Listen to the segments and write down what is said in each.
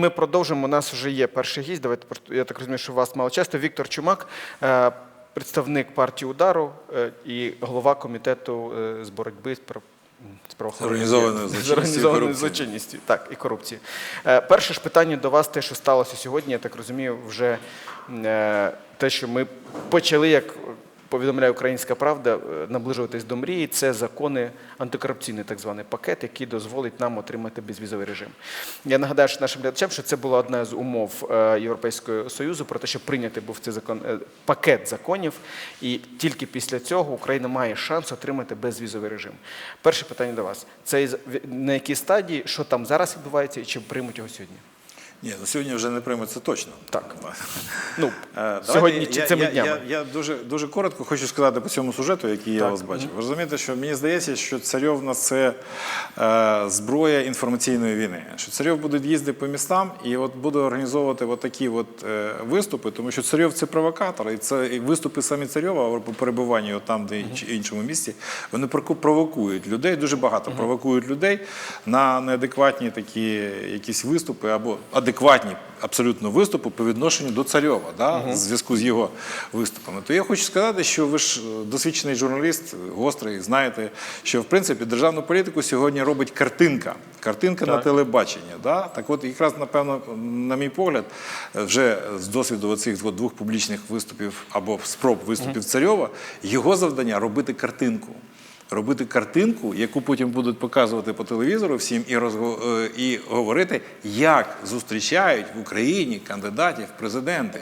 Ми продовжимо. У нас вже є перший гість. Давайте я так розумію, що у вас мало часу. Віктор Чумак, е, представник партії удару е, і голова комітету е, з боротьби з діяльністю. злочинністю. Так, і корупції. Перше ж питання до вас, те, що сталося сьогодні, я так розумію, вже те, що ми почали, як повідомляє Українська Правда, е, наближуватись до мрії. Це закони, антикорупційний так званий пакет, який дозволить нам отримати безвізовий режим. Я нагадаю що нашим глядачам, що це була одна з умов е, Європейського Союзу про те, щоб прийняти був цей закон е, пакет законів, і тільки після цього Україна має шанс отримати безвізовий режим. Перше питання до вас: це на якій стадії, що там зараз відбувається, і чи приймуть його сьогодні? Ні, ну сьогодні вже не прийме це точно. Так. Ну Е, давайте сьогодні чи я, цими я, днями? Я, я дуже, дуже коротко хочу сказати по цьому сюжету, який я вас бачив. Ви розумієте, що мені здається, що Царьов це е, зброя інформаційної війни. Що Царьов буде їздити по містам і от буде організовувати от такі от, е, виступи, тому що Царьов це провокатор, і це і виступи самі Царьова по перебуванні там, де чи іншому місті, вони провокують людей, дуже багато провокують людей на неадекватні такі якісь виступи або адекватні абсолютно виступи по відношенню до Царьова, да, в зв'язку з його виступами. То я хочу сказати, що ви ж е, досвідчений журналіст, гострий, знаєте, що в принципі державну політику сьогодні робить картинка. Картинка на Так. телебачення. Да? Так от, якраз, напевно, на мій погляд, вже з досвіду оцих от двох публічних виступів або спроб виступів Царьова, його завдання робити картинку. Робити картинку, яку потім будуть показувати по телевізору всім і, розго- е, і говорити, як зустрічають в Україні кандидатів президенти,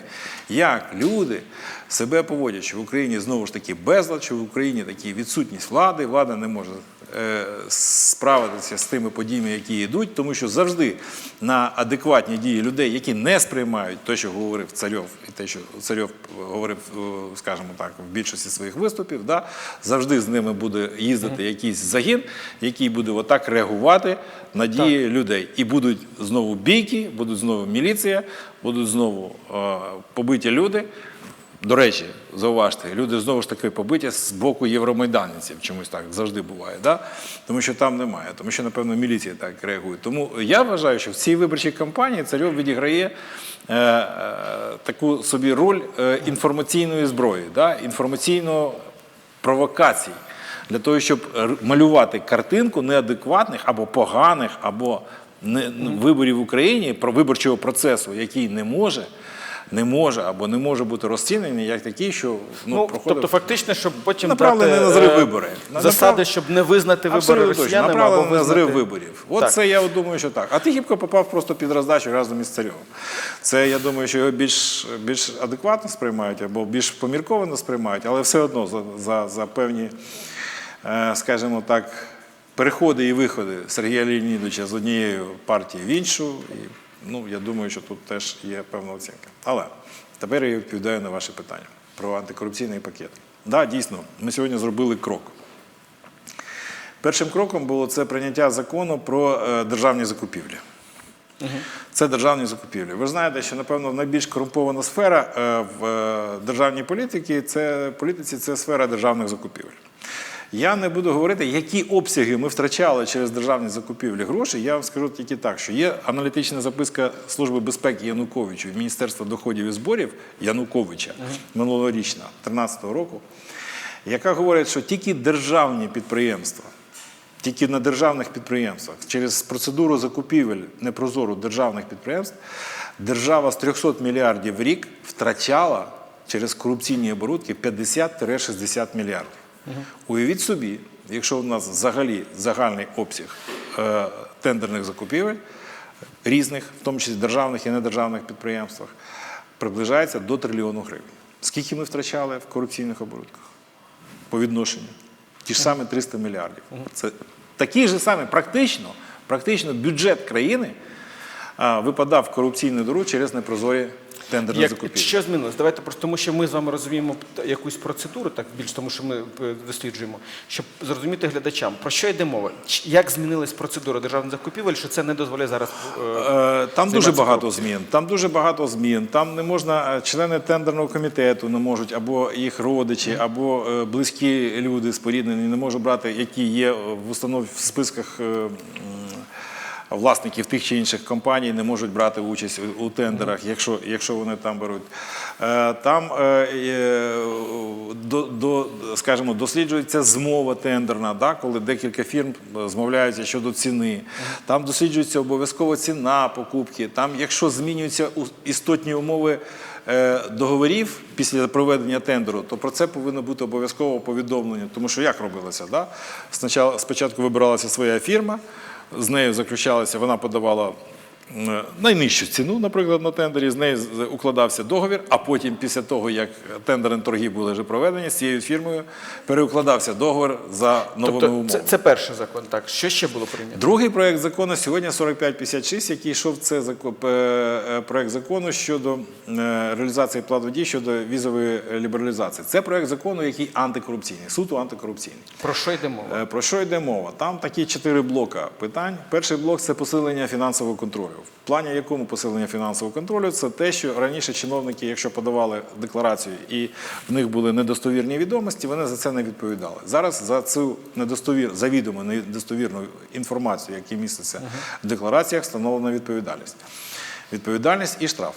як люди себе поводять, що в Україні знову ж таки безлад, що в Україні такі відсутність влади, влада не може справитися з тими подіями, які йдуть, тому що завжди на адекватні дії людей, які не сприймають те, що говорив Царьов, і те, що Царьов говорив, е, скажімо так, в більшості своїх виступів, да, завжди з ними буде їздити якийсь загін, який буде отак реагувати на дії людей. І будуть знову бійки, будуть знову міліція, будуть знову е, побиті люди. До речі, зауважте, люди знову ж таки побиті з боку євромайданців, чомусь так завжди буває, да? тому що там немає, тому що, напевно, міліція так реагує. Тому я вважаю, що в цій виборчій кампанії Царьов відіграє е, е, таку собі роль е, інформаційної зброї, да? інформаційного провокацій для того, щоб малювати картинку неадекватних або поганих, або не, виборів в Україні, про виборчого процесу, який не може. Не може або не може бути розцінений як такий, що ну, Ну, проходив тобто, фактично, щоб потім Направлений дати, на зрив е, вибори. Засади, щоб не визнати вибори абсолютно точно, або направлений на зрив виборів. От Так. це я думаю, що так. А Тихіпко попав просто під роздачу разом із царем. Це я думаю, що його більш, більш адекватно сприймають або більш помірковано сприймають, але все одно за, за, за певні, е, скажімо так, переходи і виходи Сергія Леонідовича з однієї партії в іншу. Ну, я думаю, що тут теж є певна оцінка. Але тепер я відповідаю на ваше питання про антикорупційний пакет. Так, да, дійсно, ми сьогодні зробили крок. Першим кроком було це прийняття закону про е, державні закупівлі. Це державні закупівлі. Ви ж знаєте, що напевно найбільш корумпована сфера е, в е, державній політиці це політиці це сфера державних закупівель. Я не буду говорити, які обсяги ми втрачали через державні закупівлі грошей. Я вам скажу тільки так, що є аналітична записка Служби безпеки Януковичу від Міністерства доходів і зборів Януковича минулорічна, 2013 року, яка говорить, що тільки державні підприємства тільки на державних підприємствах через процедуру закупівель непрозору державних підприємств держава з 300 мільярдів в рік втрачала через корупційні оборудки 50-60 мільярдів. Уявіть собі, якщо у нас взагалі загальний обсяг е, тендерних закупівель різних, в тому числі державних і недержавних підприємствах, приближається до трильйону гривень. Скільки ми втрачали в корупційних оборудках? по відношенню. Ті ж самі 300 мільярдів. Це такий же самий, практично, практично бюджет країни випадав в корупційну дору через непрозорі тендерні Як, закупівлі. що змінилось? Давайте просто тому, що ми з вами розуміємо якусь процедуру, так більш тому, що ми досліджуємо, щоб зрозуміти глядачам, про що йде мова? Як змінилась процедура державних закупівель, що це не дозволяє зараз е, Е, Там дуже багато корупцією? змін. Там дуже багато змін. Там не можна е, члени тендерного комітету не можуть, або їх родичі, або е, близькі люди споріднені, не можуть брати, які є в установ в списках. Власників тих чи інших компаній не можуть брати участь у, тендерах, якщо, якщо вони там беруть. Е, Там, е, е, до, до, скажімо, досліджується змова тендерна, да, коли декілька фірм змовляються щодо ціни. Там досліджується обов'язково ціна покупки. Там, якщо змінюються істотні умови договорів після проведення тендеру, то про це повинно бути обов'язково повідомлення. Тому що як робилося? Да? Спочатку вибиралася своя фірма, з нею заключалася, вона подавала найнижчу ціну, наприклад, на тендері, з нею укладався договір, а потім, після того, як тендерні торги були вже проведені, з цією фірмою переукладався договір за новими Тобто умовами. це, це перший закон. Так, що ще було прийнято? Другий проект закону сьогодні 4556, який йшов це зако- е, е, проект закону щодо е, реалізації плану дій щодо візової лібералізації. Це проект закону, який антикорупційний, суто антикорупційний. Про що йде мова? Е, Про що йде мова? Там такі чотири блока питань. Перший блок це посилення фінансового контролю. В плані якому посилення фінансового контролю це те, що раніше чиновники, якщо подавали декларацію і в них були недостовірні відомості, вони за це не відповідали. Зараз за цю недостовір, завідомо недостовірну інформацію, яка міститься в деклараціях, встановлена відповідальність. Відповідальність і штраф.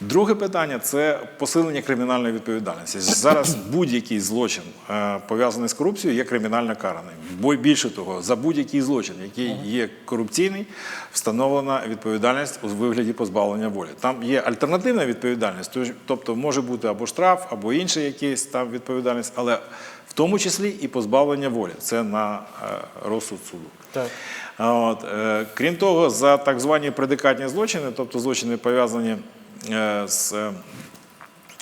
Друге питання це посилення кримінальної відповідальності. Зараз будь-який злочин е, пов'язаний з корупцією є кримінально караний. Бо більше того, за будь-який злочин, який є корупційний, встановлена відповідальність у вигляді позбавлення волі. Там є альтернативна відповідальність, тобто може бути або штраф, або інша якась там відповідальність, але в тому числі і позбавлення волі. Це на е, розсуд суду. Так. От, е, крім того, за так звані предикатні злочини, тобто злочини пов'язані з е,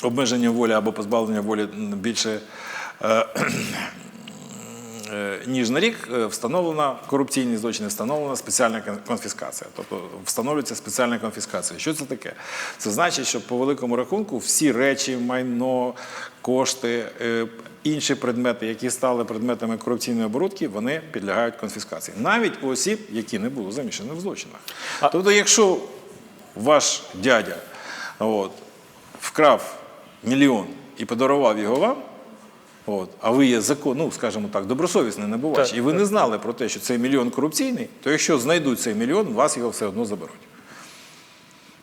обмеженням волі або позбавленням волі більше е, е, ніж на рік, встановлена корупційні злочини, встановлена спеціальна конфіскація. Тобто встановлюється спеціальна конфіскація. Що це таке? Це значить, що по великому рахунку всі речі, майно, кошти, інші предмети, які стали предметами корупційної оборудки, вони підлягають конфіскації. Навіть у осіб, які не були замішані в злочинах. Тобто, якщо ваш дядя от, вкрав мільйон і подарував його вам, От, а ви є закон, ну скажімо так, добросовісний набувач, Так, і ви не знали про те, що цей мільйон корупційний, то якщо знайдуть цей мільйон, вас його все одно заберуть.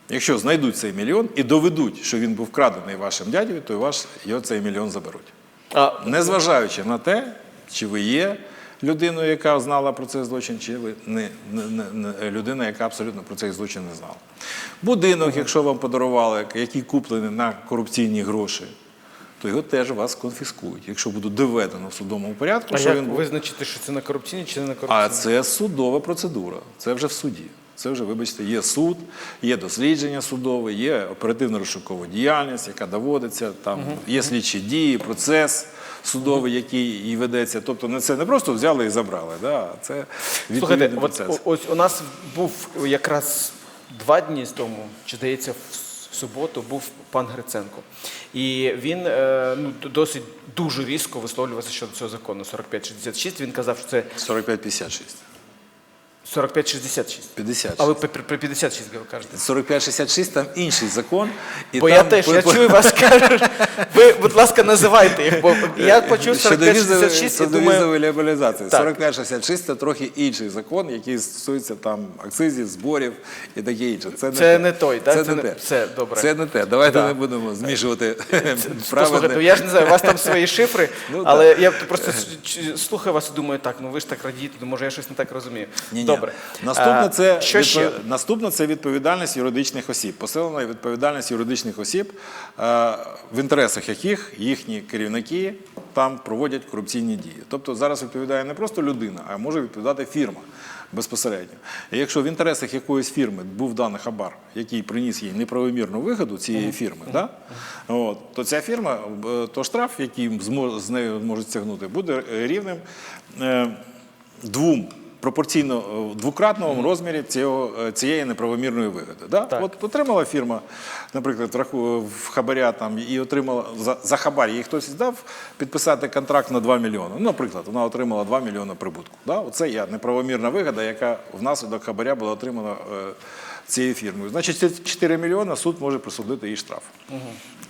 Якщо знайдуть цей мільйон і доведуть, що він був вкрадений вашим дядьою, то ваш його цей мільйон заберуть. А, Незважаючи на те, чи ви є людиною, яка знала про цей злочин, чи ви не, не, не, не людина, яка абсолютно про цей злочин не знала. Будинок, якщо вам подарували, який куплений на корупційні гроші, то його теж вас конфіскують, якщо буде доведено в судовому порядку, а що як він визначити, що це на корупційні чи не на корупційні? А це судова процедура. Це вже в суді. Це вже, вибачте, є суд, є дослідження судове, є оперативно-розшукова діяльність, яка доводиться, там є слідчі дії, процес судовий, який і ведеться. Тобто не це не просто взяли і забрали. Да? Це Слухайте, от, процес. ось у нас був якраз два дні з тому, чи здається, в суботу був пан Гриценко. І він е, ну, досить дуже різко висловлювався щодо цього закону 4566. Він казав, що це 45-56. 4566. 56. А ви при 56 ви кажете. 45-66 там інший закон. І Бо там я теж я чую вас кажуть. Ви, будь ласка, називайте їх. Бо я почув Щодо візової- 4566 і думаю, лібералізації. Так. 45-66 це трохи інший закон, який стосується там акцизів, зборів і таке інше. Це не, Це те. не той, так? Це, Це не те. все, добре. Це не те. Давайте Да. не будемо змішувати Послухайте, правильне. я ж не знаю, у вас там свої шифри, Ну, але я просто слухаю вас і думаю, так, ну ви ж так радієте, ну, може я щось не так розумію. Ні-ні. Добре. Наступне це, що відпо- ще? Наступне це відповідальність юридичних осіб. Посилена відповідальність юридичних осіб, е, в інтересах яких їхні керівники там проводять корупційні дії. Тобто зараз відповідає не просто людина, а може відповідати фірма безпосередньо. І якщо в інтересах якоїсь фірми був даний хабар, який приніс їй неправомірну вигоду цієї фірми, да? От, то ця фірма, е, то штраф, який з нею можуть стягнути, буде е, рівним е, двом пропорційно е, в двократному розмірі цього, е, цієї неправомірної вигоди. Да? Так. От отримала фірма, наприклад, раху- в хабаря там і отримала за, за хабар, їй хтось здав підписати контракт на 2 мільйони. Ну, наприклад, вона отримала 2 мільйони прибутку. Да? Оце є неправомірна вигода, яка внаслідок хабаря була отримана е, цією фірмою. Значить, ці 4 мільйони суд може присудити їй штраф.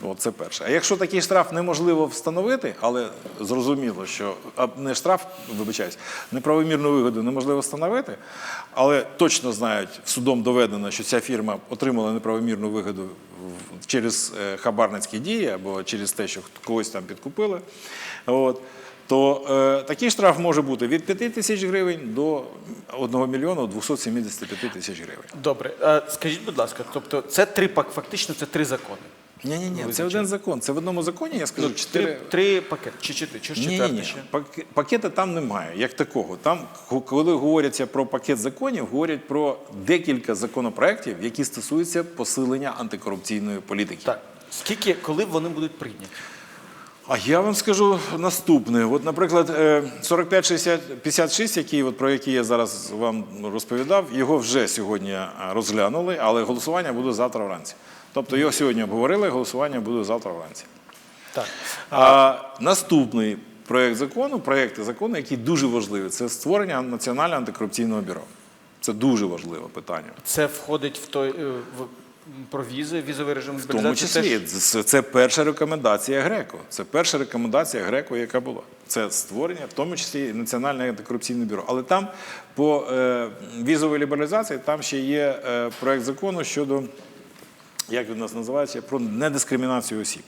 От це перше. А якщо такий штраф неможливо встановити, але зрозуміло, що а, не штраф, вибачаюсь, неправомірну вигоду неможливо встановити, але точно знають, судом доведено, що ця фірма отримала неправомірну вигоду через е, хабарницькі дії або через те, що когось там підкупили. От. То е, такий штраф може бути від 5 тисяч гривень до 1 мільйона 275 тисяч гривень. Добре, а скажіть, будь ласка, тобто це три пак, фактично це три закони. Ні, ні, ні, це один закон. Це в одному законі, я скажу, Ну, чотири. три, три пакети чи чотири, чи ж Ні, ні, четвертий ні. ще? Пак- Пакета там немає, як такого. Там, ко- коли говоряться про пакет законів, говорять про декілька законопроєктів, які стосуються посилення антикорупційної політики. Так. Скільки, коли вони будуть прийняті? А я вам скажу наступне. От, наприклад, е, 45-56, який, от, про який я зараз вам розповідав, його вже сьогодні розглянули, але голосування буде завтра вранці. Тобто його сьогодні обговорили, голосування буде завтра вранці. Так. А наступний проєкт закону, проєкти закону, який дуже важливий, це створення Національного антикорупційного бюро. Це дуже важливе питання. Це входить в той е, в про візи, візовий режим В тому числі теж? це, перша рекомендація Греко. Це перша рекомендація Греко, яка була. Це створення, в тому числі Національне антикорупційне бюро. Але там по е, візовій лібералізації там ще є е, проект закону щодо, як він у нас називається, про недискримінацію осіб.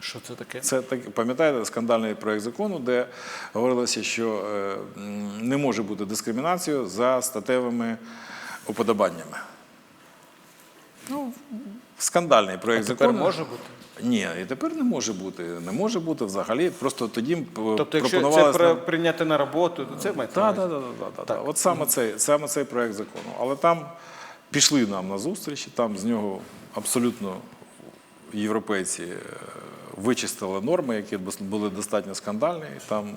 Що це таке? Це так, пам'ятаєте, скандальний проект закону, де говорилося, що е, не може бути дискримінацію за статевими уподобаннями. Ну, скандальний проект А тепер закону. може бути? Ні, і тепер не може бути. Не може бути взагалі. Просто тоді п- Тобто, якщо це нам- прийняти на роботу, то це на так, так, так, так, так. От саме цей, саме цей проект закону. Але там пішли нам на зустріч, там з нього абсолютно європейці е, вичистили норми, які були достатньо скандальні. І там,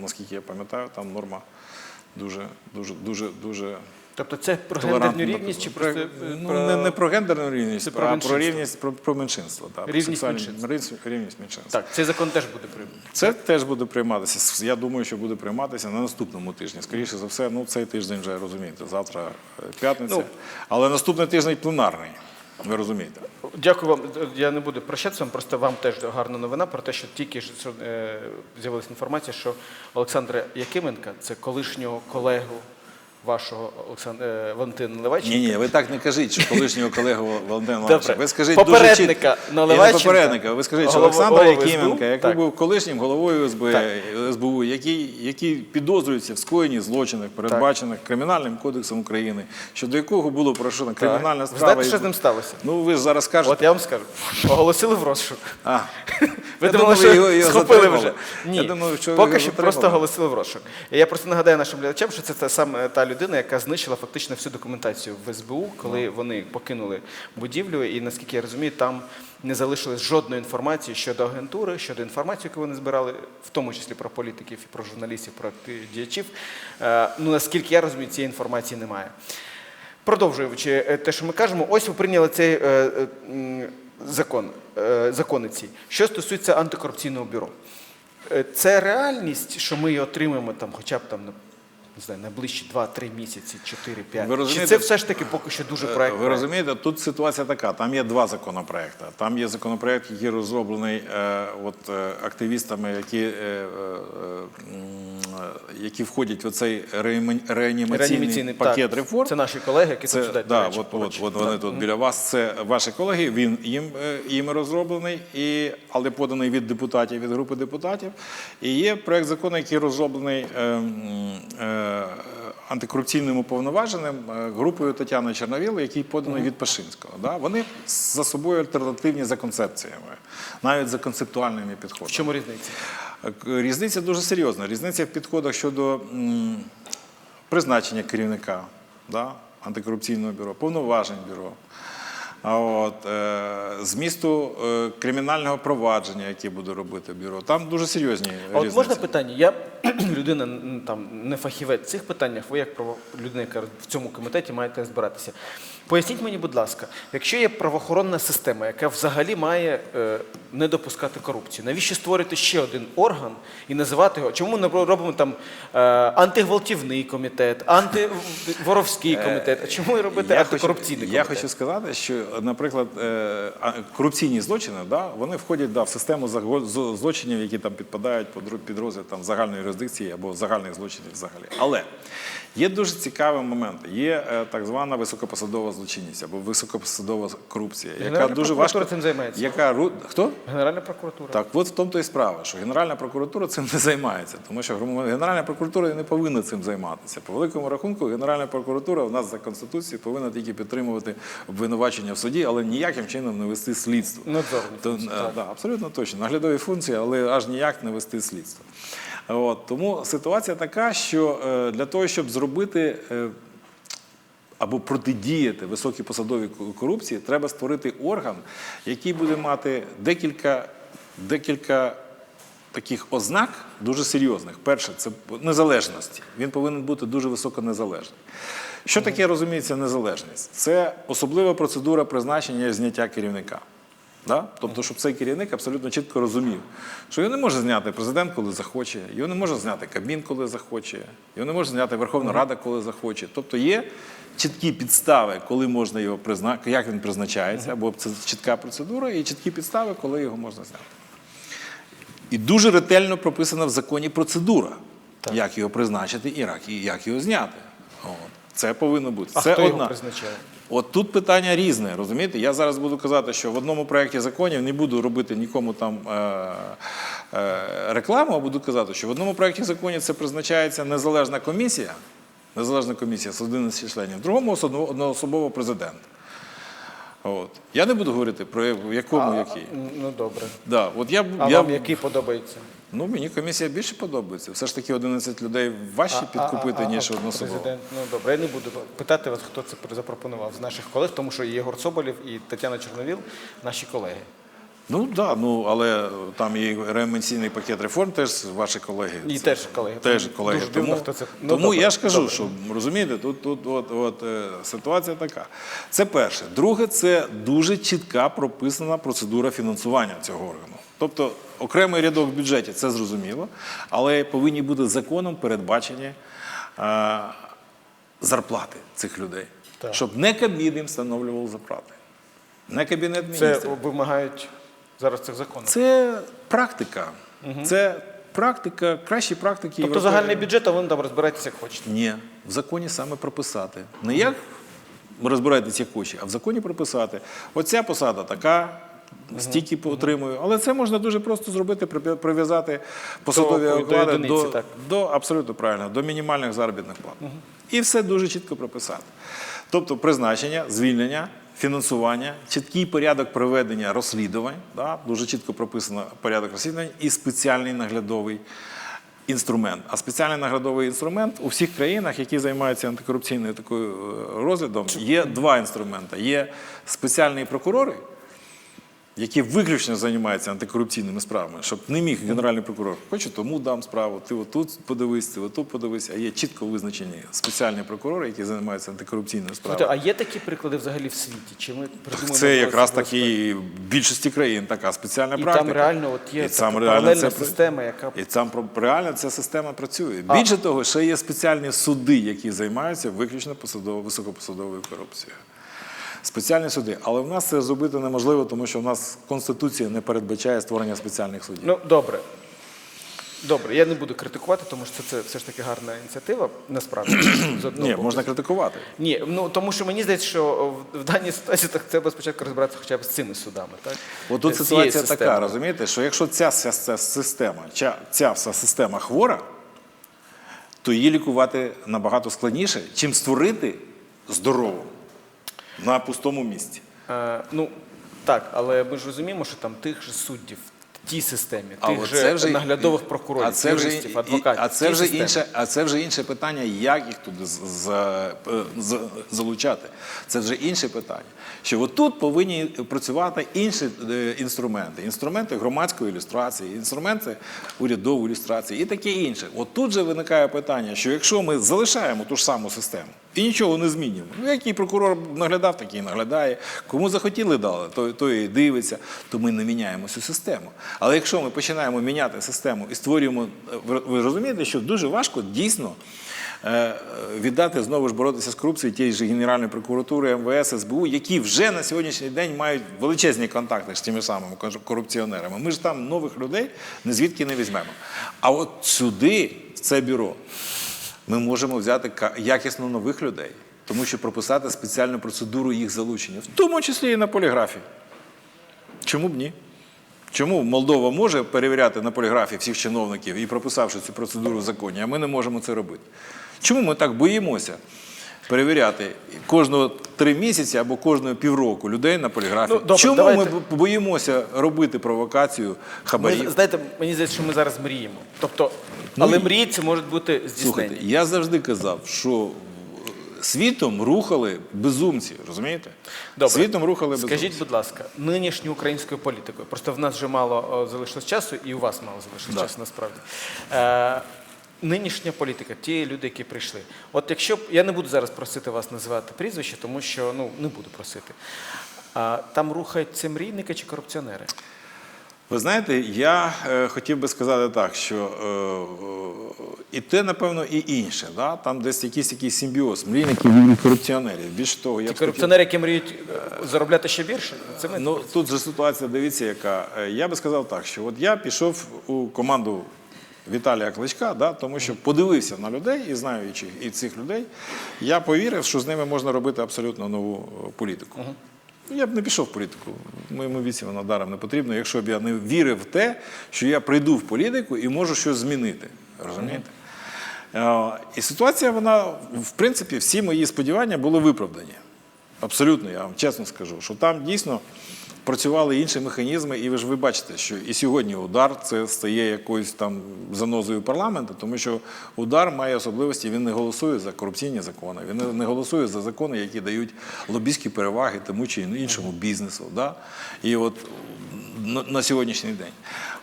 наскільки я пам'ятаю, там норма дуже, дуже, дуже, дуже. Тобто це про гендерну рівність чи Про- е, ну, про... не, не про гендерну рівність, Це а про про рівність про, про меншинство. Про Рівність сексуальні- меншинств. рівність- меншинства. Так, цей закон теж буде прийнятий. Це теж буде прийматися. Я думаю, що буде прийматися на наступному тижні. Скоріше за все, ну цей тиждень вже розумієте. Завтра е, п'ятниця. Ну. Але наступний тиждень пленарний. Ви розумієте? Дякую вам. Я не буду прощатися просто вам теж гарна новина про те, що тільки ж е, з'явилася інформація, що Олександра Якименка, це колишнього колегу вашого Олександра е, Валентина Леваченка. Ні, ні, ви так не кажіть, що колишнього колегу Валентина. Івановича. Ви скажіть дуже чітко. Наливайченка, попередника. Ви скажіть, що Олександра Якименка, який був колишнім головою СБ, СБУ, який, який підозрюється в скоєнні злочинах, передбачених Кримінальним кодексом України, щодо якого було порушено кримінальна справа. знаєте, що з ним сталося? Ну, ви ж зараз кажете. От я вам скажу. Оголосили в розшук. А. Ви думали, що схопили вже? Ні. Поки що просто оголосили в розшук. Я просто нагадаю нашим глядачам, що це саме та людина, яка знищила фактично всю документацію в СБУ, коли вони покинули будівлю. І наскільки я розумію, там не залишилось жодної інформації щодо агентури, щодо інформації, яку вони збирали, в тому числі про політиків, і про журналістів, про діячів. Е, Ну наскільки я розумію, цієї інформації немає. Продовжуючи е, те, що ми кажемо, ось ви прийняли цей е, закон, закони ці. Що стосується антикорупційного бюро, це реальність, що ми її отримаємо там, хоча б там не знаю, найближчі 2-3 місяці, 4-5. Чи це все ж таки поки що дуже проект? Ви розумієте, тут ситуація така. Там є два законопроекти. Там є законопроект, який розроблений е, от, е, активістами, які, е, е, е, які входять в цей реаніма- реанімаційний Реанімаційний, пакет так. реформ. Це наші колеги, які Це, сидять. да, речі, от, от, от вони Так. тут біля вас. Це ваші колеги. Він їм е, їм розроблений, і, але поданий від депутатів, від групи депутатів. І є проект закону, який розроблений е, е, антикорупційним уповноваженим е, групою Тетяни Чорновіл, який поданий від Пашинського. Да? Вони за собою альтернативні за концепціями, навіть за концептуальними підходами. В чому різниця? Е, Різниця дуже серйозна. Різниця в підходах щодо м, призначення керівника да, антикорупційного бюро, повноважень бюро. А от е, змісту е, кримінального провадження, яке буде робити бюро, там дуже серйозні А От різниці. можна питання? Я людина там не фахівець в цих питаннях. Ви як право людина, яка в цьому комітеті маєте збиратися. Поясніть мені, будь ласка, якщо є правоохоронна система, яка взагалі має е, не допускати корупцію, навіщо створити ще один орган і називати його? Чому ми не робимо там е, антигвалтівний комітет, антиворовський комітет? А чому робити Я антикорупційний хочу, комітет? я хочу сказати, що, наприклад, е, корупційні злочини, да, вони входять да, в систему злочинів, які там підпадають під розгляд там, загальної юрисдикції або загальних злочинів взагалі. Але є дуже цікавий момент. Є е, так звана високопосадова злочинність або високопосадова корупція, яка Генеральна дуже прокуратура важко. цим займається. Яка хто? Генеральна прокуратура. Так, от в тому то і справа, що Генеральна прокуратура цим не займається, тому що Генеральна прокуратура не повинна цим займатися. По великому рахунку, Генеральна прокуратура у нас за Конституцією повинна тільки підтримувати обвинувачення в суді, але ніяким чином не вести слідство. Надзорні То, функції, е, так. да, абсолютно точно. Наглядові функції, але аж ніяк не вести слідство. От, тому ситуація така, що е, для того, щоб зробити. е, або протидіяти високій посадовій корупції, треба створити орган, який буде мати декілька, декілька таких ознак дуже серйозних. Перше, це незалежності. Він повинен бути дуже високо незалежний. Що таке розуміється незалежність? Це особлива процедура призначення і зняття керівника. Да? Тобто, щоб цей керівник абсолютно чітко розумів, що його не може зняти президент, коли захоче, його не може зняти Кабмін, коли захоче, його не може зняти Верховна Рада, коли захоче. Тобто є чіткі підстави, коли можна його призначити, як він призначається, або це чітка процедура, і чіткі підстави, коли його можна зняти. І дуже ретельно прописана в законі процедура, як його призначити і як його зняти. От. Це повинно бути. А це хто його призначає? От тут питання різне, розумієте? Я зараз буду казати, що в одному проєкті законів не буду робити нікому там е, е, рекламу, а буду казати, що в одному проєкті законів це призначається незалежна комісія, незалежна комісія з 11 членів, в другому одноособово президент. От. Я не буду говорити про якому який. Ну добре. Да, от я, А я, вам який подобається? Ну, мені комісія більше подобається. Все ж таки 11 людей важче підкупити, ніж одну Президент. Ну добре, я не буду питати вас, хто це запропонував з наших колег, тому що і Єгор Соболєв і Тетяна Чорновіл наші колеги. Ну так, да, ну але там є реанімаційний пакет реформ, теж ваші колеги. І Це- теж колеги. Теж колеги. Дуже дивно, тому хто це- ну, тому добре, я ж кажу, добре. що розумієте, тут, тут от, от, е, ситуація така. Це перше. Друге, це дуже чітка прописана процедура фінансування цього органу. Тобто окремий рядок в бюджеті це зрозуміло, але повинні бути законом передбачені е, зарплати цих людей, Так. щоб не Кабмін їм встановлював зарплати, не кабінет Це вимагають зараз цих законів. Це практика. Це практика, кращі практики. Тобто загальний бюджет, а ви там розбирайтеся як хочете. Ні, в законі саме прописати. Не як розбираєтесь як хоче, а в законі прописати. Оця посада така. Стільки отримую, але це можна дуже просто зробити, прив'язати посадові До- до оклади одиниці, до, так. до абсолютно правильно, до мінімальних заробітних плат. І все дуже чітко прописати. Тобто призначення, звільнення, фінансування, чіткий порядок проведення розслідувань, да, дуже чітко прописано порядок розслідувань і спеціальний наглядовий інструмент. А спеціальний наглядовий інструмент у всіх країнах, які займаються антикорупційною такою е, розглядом, є два інструменти: є спеціальні прокурори. Які виключно займаються антикорупційними справами, щоб не міг генеральний прокурор, хочу тому дам справу, ти отут подивись, ти отут подивись. А є чітко визначені спеціальні прокурори, які займаються антикорупційною справою. а є такі приклади взагалі в світі? Чи ми придумаємо Це якраз таки в більшості країн така спеціальна І практика. там реально от є І там реально паралельна система, яка І там реально ця система працює. А- Більше того, ще є спеціальні суди, які займаються виключно посадово, високопосадовою корупцією. Спеціальні суди. Але в нас це зробити неможливо, тому що в нас Конституція не передбачає створення спеціальних судів. Ну, добре. Добре, я не буду критикувати, тому що це все ж таки гарна ініціатива, насправді. з одного Ні, боку. можна критикувати. Ні, ну тому що мені здається, що в- в даній ситуації так треба спочатку розбиратися хоча б з цими судами. Так? От тут цією ситуація така, розумієте, що якщо ця, вся ця система, ця, ця вся система хвора, то її лікувати набагато складніше, чим створити здорову на пустому місці. Е, ну, так, але ми ж розуміємо, що там тих же суддів, тій системі, А тих же, вже- наглядових прокурорів, а це вже, юристів, і- адвокатів. А це вже системі. інше, а це вже інше питання, як їх туди з- з- з- залучати. Це вже інше питання. Що от тут повинні працювати інші е, інструменти: інструменти громадської ілюстрації, інструменти урядової ілюстрації і таке інше. От тут же виникає питання, що якщо ми залишаємо ту ж саму систему і нічого не змінюємо, ну який прокурор наглядав, такий наглядає. Кому захотіли дали, то, то і дивиться, то ми не міняємо цю систему. Але якщо ми починаємо міняти систему і створюємо, е, ви, розумієте, що дуже важко дійсно. е, Віддати знову ж боротися з корупцією тієї ж Генеральної прокуратури, МВС, СБУ, які вже на сьогоднішній день мають величезні контакти з тими самими корупціонерами. Ми ж там нових людей ні звідки не візьмемо. А от сюди, в це бюро, ми можемо взяти якісно нових людей, тому що прописати спеціальну процедуру їх залучення, в тому числі і на поліграфі. Чому б ні? Чому Молдова може перевіряти на поліграфі всіх чиновників і прописавши цю процедуру в законі, а ми не можемо це робити? Чому ми так боїмося перевіряти кожного три місяці або кожного півроку людей на поліграфі? Ну, добре, Чому давайте- ми боїмося робити провокацію Ми, знаєте, мені здається, що ми зараз мріємо. Тобто, але і- мрії це можуть бути здійснені. Слухайте, я завжди казав, що світом рухали безумці, розумієте? Добре. Світом рухали безумці. Скажіть, будь ласка, нинішньою українською політикою, просто в нас вже мало о, залишилось часу, і у вас мало залишилось Да. часу насправді. Е, нинішня політика, ті люди, які прийшли. От якщо б я не буду зараз просити вас називати прізвище, тому що ну не буду просити. А там рухаються мрійники чи корупціонери? Ви знаєте, я е, хотів би сказати так, що е, е, і те, напевно, і інше. Да? Там десь якийсь якийсь симбіоз мрійників і корупціонерів. Більше того, я Ті корупціонери, які мріють заробляти ще більше? Це ми Ну тут же ситуація, дивіться, яка. Я би сказав так, що от я пішов у команду Віталія Кличка, да, тому що подивився на людей і знаючи і цих людей, я повірив, що з ними можна робити абсолютно нову політику. Ну, Я б не пішов в політику. Моєму віці вона даром не потрібно, якщо б я не вірив в те, що я прийду в політику і можу щось змінити. Розумієте? Е, І ситуація, вона, в принципі, всі мої сподівання були виправдані. Абсолютно, я вам чесно скажу, що там дійсно працювали інші механізми, і ви ж ви бачите, що і сьогодні удар це стає якоюсь там занозою парламенту, тому що удар має особливості, він не голосує за корупційні закони, він не- голосує за закони, які дають лобістські переваги тому чи іншому бізнесу. Да? І от на сьогоднішній день.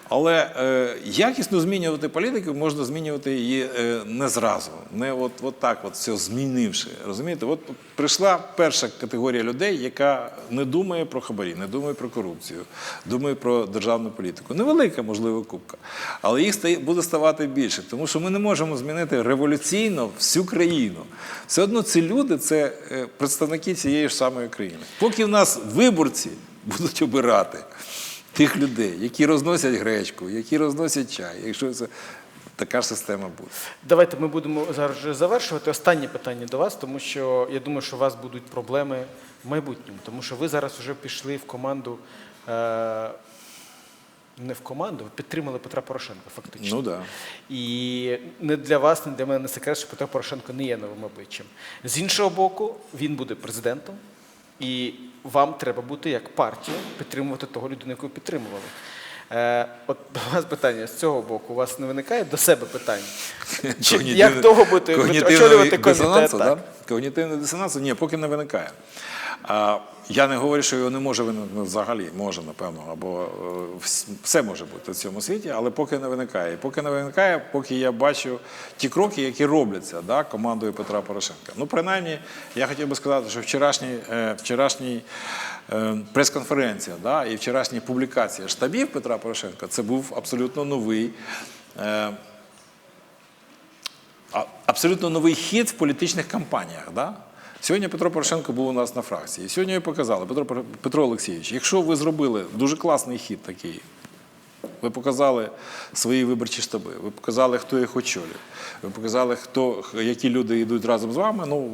Але е, якісно змінювати політику можна змінювати її е, не зразу, не от, от так, от все змінивши. Розумієте, от прийшла перша категорія людей, яка не думає про хабарі, не думає про корупцію, думає про державну політику. Невелика, можливо, кубка, але їх стає, буде ставати більше, тому що ми не можемо змінити революційно всю країну. Все одно ці люди це е, представники цієї ж самої країни. Поки в нас виборці будуть обирати тих людей, які розносять гречку, які розносять чай. Якщо це така ж система буде. Давайте Ми будемо зараз вже завершувати. Останнє питання до вас, тому що я думаю, що у вас будуть проблеми в майбутньому, тому що ви зараз вже пішли в команду. Е- не в команду, ви підтримали Петра Порошенка, фактично. Ну да. І не для вас, не для мене не секрет, що Петро Порошенко не є новим обличчям. З іншого боку, він буде президентом, і вам треба бути як партія підтримувати того людину, яку підтримували. Е, от до вас питання з цього боку. У вас не виникає до себе питань? Чи, як довго будете очолювати комітет? Да? Когнітивний дисонанс? Ні, поки не виникає. А, я не говорю, що його не може виникнути ну, взагалі, може, напевно, або е, все може бути в цьому світі, але поки не виникає. І поки не виникає, поки я бачу ті кроки, які робляться да, командою Петра Порошенка. Ну, принаймні, я хотів би сказати, що вчорашній, е, вчорашній прес-конференція да, і вчорашня публікація штабів Петра Порошенка це був абсолютно новий. Е, абсолютно новий хід в політичних кампаніях. Да? Сьогодні Петро Порошенко був у нас на фракції. Сьогодні показали, Петро, Петро Олексійович, якщо ви зробили дуже класний хід такий, ви показали свої виборчі штаби, ви показали, хто їх очолює, ви показали, хто, які люди йдуть разом з вами, ну,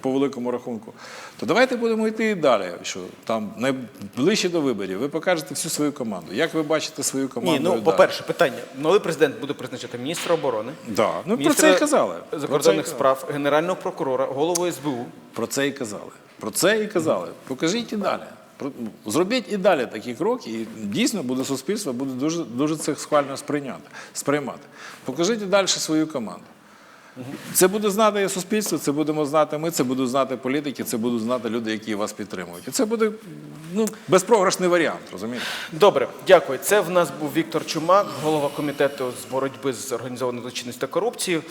по великому рахунку. То давайте будемо йти і далі. Що там найближче до виборів, ви покажете всю свою команду. Як ви бачите свою команду? Ні, ну по-перше, питання. Новий президент буде призначати міністра оборони, Да. Ну, про це і казали. Про це і закордонних казали. справ, генерального прокурора, голову СБУ. Про це і казали. Про це і казали. Покажіть і далі. Зробіть і далі такі кроки, і дійсно буде суспільство, буде дуже, дуже це схвально сприйняти, сприймати. Покажіть і далі свою команду. Це буде знати і суспільство, це будемо знати ми, це будуть знати політики, це будуть знати люди, які вас підтримують. І це буде ну, безпрограшний варіант, розумієте? Добре, дякую. Це в нас був Віктор Чумак, голова комітету з боротьби з організованою злочинністю та корупцією.